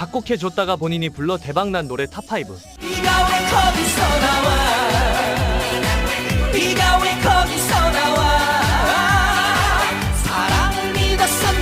작곡해줬다가 본인이 불러 대박난 노래 탑5 네가 왜 거기서 나와? 네가 왜 거기서 나와? 사랑을 믿었었